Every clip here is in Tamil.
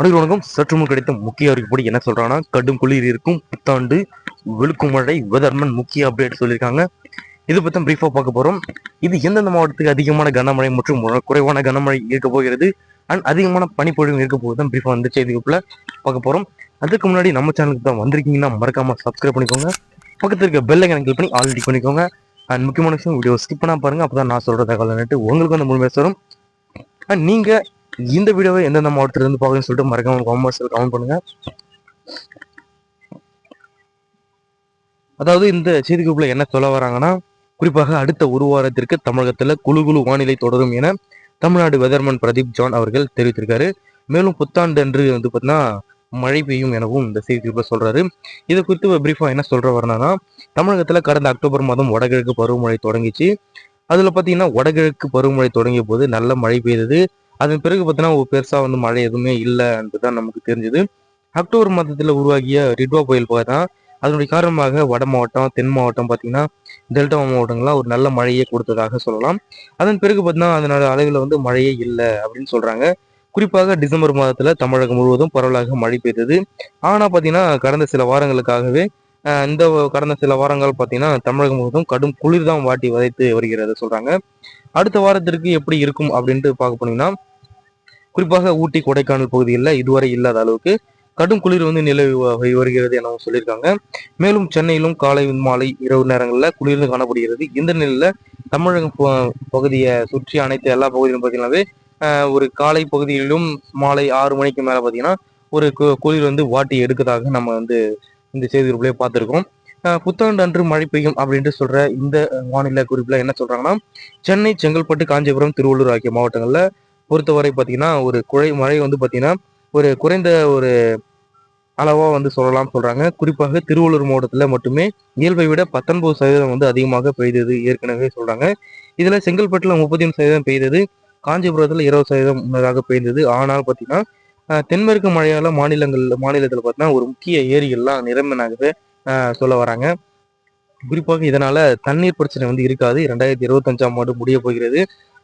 அனைவரும் வணக்கம் சற்று முன் கிடைத்த முக்கிய அறிவிப்படி என்ன சொல்றாங்கன்னா கடும் குளிர் இருக்கும் புத்தாண்டு வெளுக்கும் மழை வெதர்மன் முக்கிய அப்டேட் சொல்லியிருக்காங்க. இது பற்றி பிரீஃபாக பார்க்க போகிறோம் இது எந்தெந்த மாவட்டத்துக்கு அதிகமான கனமழை மற்றும் குறைவான கனமழை இருக்க போகிறது? அண்ட் அதிகமான பனிப்பொழிவு இருக்க போகுது பிரீஃபா வந்து செய்திக்குள்ள பார்க்க போகிறோம் அதுக்கு முன்னாடி நம்ம சேனலுக்கு தான் வந்திருக்கீங்கன்னா மறக்காமல் சப்ஸ்கிரைப் பண்ணிக்கோங்க. பக்கத்தில் இருக்க பெல் ஐக்கன் கிளிக் பண்ணி ஆல்ரெடி பண்ணிக்கோங்க. அண்ட் முக்கியமான விஷயம் வீடியோ ஸ்கிப் பாருங்கள் அப்போ தான் நான் சொல்கிற தகவல் நட்டு உங்களுக்கு வந்து முழுமையாக சொல்லும் அண்ட் நீங்கள் இந்த வீடியோவை எந்தெந்த மாவட்டத்திலிருந்து பார்க்கணும்னு சொல்லிட்டு மறக்காம காமர்ஸில் கமெண்ட் பண்ணுங்க. அதாவது இந்த செய்தி குரூப்ல என்ன சொல்ல வராங்கன்னா குறிப்பாக அடுத்த ஒரு வாரத்திற்கு தமிழகத்தில் குழு குழு வானிலை தொடரும் என தமிழ்நாடு வெதர்மன் பிரதீப் ஜான் அவர்கள் தெரிவித்திருக்காரு. மேலும் புத்தாண்டு அன்று வந்து பார்த்தீங்கன்னா மழை பெய்யும் எனவும் இந்த செய்தி குறிப்பில் சொல்றாரு. இது குறித்து பிரீஃபாக என்ன சொல்ற வரணும்னா தமிழகத்தில் கடந்த அக்டோபர் மாதம் வடகிழக்கு பருவமழை தொடங்கிச்சு. அதில் பார்த்தீங்கன்னா வடகிழக்கு பருவமழை தொடங்கிய போது நல்ல மழை பெய்தது. அதன் பிறகு பார்த்தீங்கன்னா ஒரு வந்து மழை எதுவுமே இல்லை என்பதுதான் நமக்கு தெரிஞ்சது. அக்டோபர் மாதத்தில் உருவாகிய ரிட்வா புயல் பார்த்தா அதனுடைய காரணமாக வட மாவட்டம் தென் மாவட்டம் பார்த்தீங்கன்னா டெல்டா மாவட்டங்கள்லாம் ஒரு நல்ல மழையை கொடுத்ததாக சொல்லலாம். அதன் பிறகு பார்த்தீங்கன்னா அதனோட அளவில் வந்து மழையே இல்லை அப்படின்னு சொல்கிறாங்க குறிப்பாக டிசம்பர் மாதத்தில் தமிழகம் முழுவதும் பரவலாக மழை பெய்தது. ஆனால் பார்த்தீங்கன்னா கடந்த சில வாரங்களுக்காகவே இந்த கடந்த சில வாரங்கள் பார்த்தீங்கன்னா தமிழகம் முழுவதும் கடும் குளிர் தான் வாட்டி வதைத்து வருகிறது சொல்கிறாங்க அடுத்த வாரத்திற்கு எப்படி இருக்கும் அப்படின்ட்டு பார்க்க போனீங்கன்னா குறிப்பாக ஊட்டி கொடைக்கானல் பகுதிகளில் இதுவரை இல்லாத அளவுக்கு கடும் குளிர் வந்து நிலவி வருகிறது எனவும் சொல்லியிருக்காங்க. மேலும் சென்னையிலும் காலை மாலை இரவு நேரங்களில் குளிர்ந்து காணப்படுகிறது. இந்த நிலையில் தமிழகம் பகுதியை சுற்றி அனைத்து எல்லா பகுதியிலும் பார்த்தீங்கன்னாவே ஒரு காலை பகுதியிலும் மாலை ஆறு மணிக்கு மேலே பார்த்தீங்கன்னா ஒரு கு- குளிர் வந்து வாட்டி எடுக்கதாக நம்ம வந்து இந்த செய்தி குறிப்பிலே பார்த்துருக்கோம். புத்தாண்டு அன்று மழை பெய்யும் அப்படின்ட்டு சொல்ற இந்த வானிலை குறிப்பில் என்ன சொல்றாங்கன்னா சென்னை செங்கல்பட்டு காஞ்சிபுரம் திருவள்ளூர் ஆகிய மாவட்டங்களில் பொறுத்தவரை பார்த்தீங்கன்னா ஒரு குறை மழை வந்து பார்த்தீங்கன்னா ஒரு குறைந்த ஒரு அளவாக வந்து சொல்லலாம் சொல்கிறாங்க குறிப்பாக திருவள்ளூர் மாவட்டத்தில் மட்டுமே இயல்பை விட பத்தொன்பது சதவீதம் வந்து அதிகமாக பெய்தது ஏற்கனவே சொல்கிறாங்க இதில் செங்கல்பட்டில் முப்பத்தி ஒன்று சதவீதம் பெய்தது காஞ்சிபுரத்தில் இருபது சதவீதம் முன்னதாக பெய்தது. ஆனால் பார்த்தீங்கன்னா தென்மேற்கு மழையால் மாநிலங்கள் மாநிலத்தில் பார்த்தீங்கன்னா ஒரு முக்கிய ஏரிகள்லாம் நிரம்பினாகவே சொல்ல வராங்க. குறிப்பாக இதனால் தண்ணீர் பிரச்சனை வந்து இருக்காது. ரெண்டாயிரத்தி இருபத்தஞ்சாம் ஆண்டு முடிய போகிறது.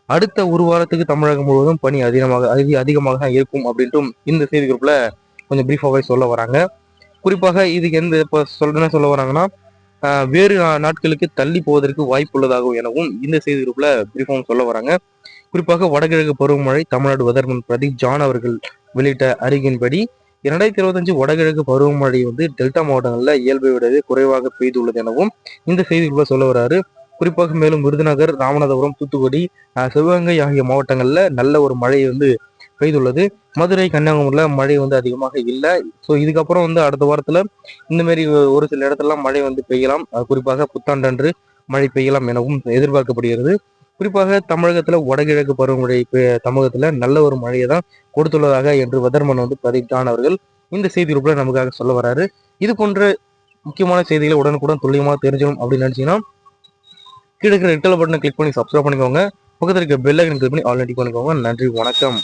அடுத்த ஒரு வாரத்துக்கு தமிழகம் முழுவதும் பனி அதிகமாக அதிக அதிகமாக தான் இருக்கும் அப்படின்ட்டும் இந்த செய்தி குரூப்ல கொஞ்சம் பிரீஃபாகவே சொல்ல வராங்க. குறிப்பாக இதுக்கு எந்த இப்போ சொல்றேன்னு சொல்ல வராங்கன்னா வேறு நாட்களுக்கு தள்ளி போவதற்கு வாய்ப்பு உள்ளதாகும் எனவும் இந்த செய்தி குரூப்பில் பிரீஃபாகவும் சொல்ல வராங்க. குறிப்பாக வடகிழக்கு பருவமழை தமிழ்நாடு வெதர்மன் பிரதீப் ஜான் அவர்கள் வெளியிட்ட அறிக்கையின்படி இரண்டாயிரத்தி இருபத்தஞ்சு வடகிழக்கு பருவமழை வந்து டெல்டா மாவட்டங்களில் இயல்பை விடவே குறைவாக பெய்துள்ளது எனவும் இந்த செய்திக்குள்ள சொல்ல வராரு. குறிப்பாக மேலும் விருதுநகர் ராமநாதபுரம் தூத்துக்குடி சிவகங்கை ஆகிய மாவட்டங்களில் நல்ல ஒரு மழை வந்து பெய்துள்ளது. மதுரை கன்னியாகுமரியில் மழை வந்து அதிகமாக இல்லை. ஸோ இதுக்கப்புறம் வந்து அடுத்த வாரத்தில் இந்த மாதிரி ஒரு சில இடத்துலலாம் மழை வந்து பெய்யலாம். குறிப்பாக புத்தாண்டன்று மழை பெய்யலாம் எனவும் எதிர்பார்க்கப்படுகிறது. குறிப்பாக தமிழகத்தில் வடகிழக்கு பருவமழை தமிழகத்தில் நல்ல ஒரு மழையை தான் கொடுத்துள்ளதாக என்று வெதர்மன் வந்து பிரதீப் அவர்கள். இந்த செய்தி குரூப்ல நமக்காக சொல்ல வராரு. இது போன்ற முக்கியமான செய்திகளை உடனுக்குடன் துல்லியமாக தெரிஞ்சிடும் அப்படின்னு நினச்சிங்கன்னா கீழே இருக்கிற ரெட்டல பட்டனை கிளிக் பண்ணி சப்ஸ்கிரைப் பண்ணிக்கோங்க. பக்கத்துல இருக்க பெல் ஐக்கன் கிளிக் பண்ணி ஆல்ரெடி பண்ணிக்கோங்க. நன்றி வணக்கம்.